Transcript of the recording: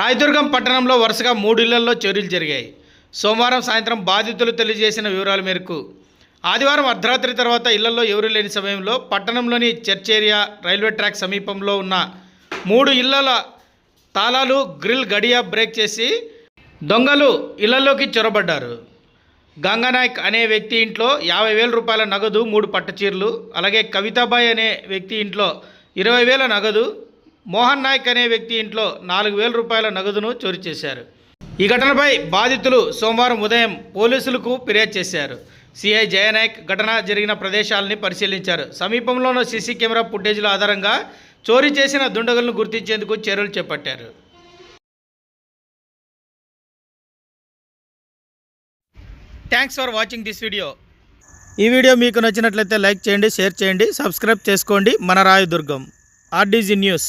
రాయదుర్గం పట్టణంలో వరుసగా మూడు ఇళ్ళలో చోరీలు జరిగాయి. సోమవారం సాయంత్రం బాధితులు తెలియజేసిన వివరాల మేరకు ఆదివారం అర్ధరాత్రి తర్వాత ఇళ్ళలో ఎవరూ లేని సమయంలో పట్టణంలోని చర్చ్ ఏరియా రైల్వే ట్రాక్ సమీపంలో ఉన్న మూడు ఇళ్ళల తాళాలు గ్రిల్ గడియా బ్రేక్ చేసి దొంగలు ఇళ్ళలోకి చొరబడ్డారు. గంగానాయక్ అనే వ్యక్తి ఇంట్లో యాభై వేల రూపాయల నగదు మూడు పట్టుచీరలు అలాగే కవితాబాయ్ అనే వ్యక్తి ఇంట్లో ఇరవై వేల నగదు మోహన్ నాయక్ అనే వ్యక్తి ఇంట్లో నాలుగు వేల రూపాయల నగదును చోరీ చేశారు. ఈ ఘటనపై బాధితులు సోమవారం ఉదయం పోలీసులకు ఫిర్యాదు చేశారు. సిఐ జయనాయక్ ఘటన జరిగిన ప్రదేశాలని పరిశీలించారు. సమీపంలోని సీసీ కెమెరా ఫుటేజ్ల ఆధారంగా చోరీ చేసిన దుండగులను గుర్తించేందుకు చర్యలు చేపట్టారు. Thanks for watching this video ఈ వీడియో మీకు నచ్చినట్లయితే లైక్ చేయండి షేర్ చేయండి సబ్స్క్రైబ్ చేసుకోండి. మన రాయదుర్గం ఆర్డీజీ న్యూస్.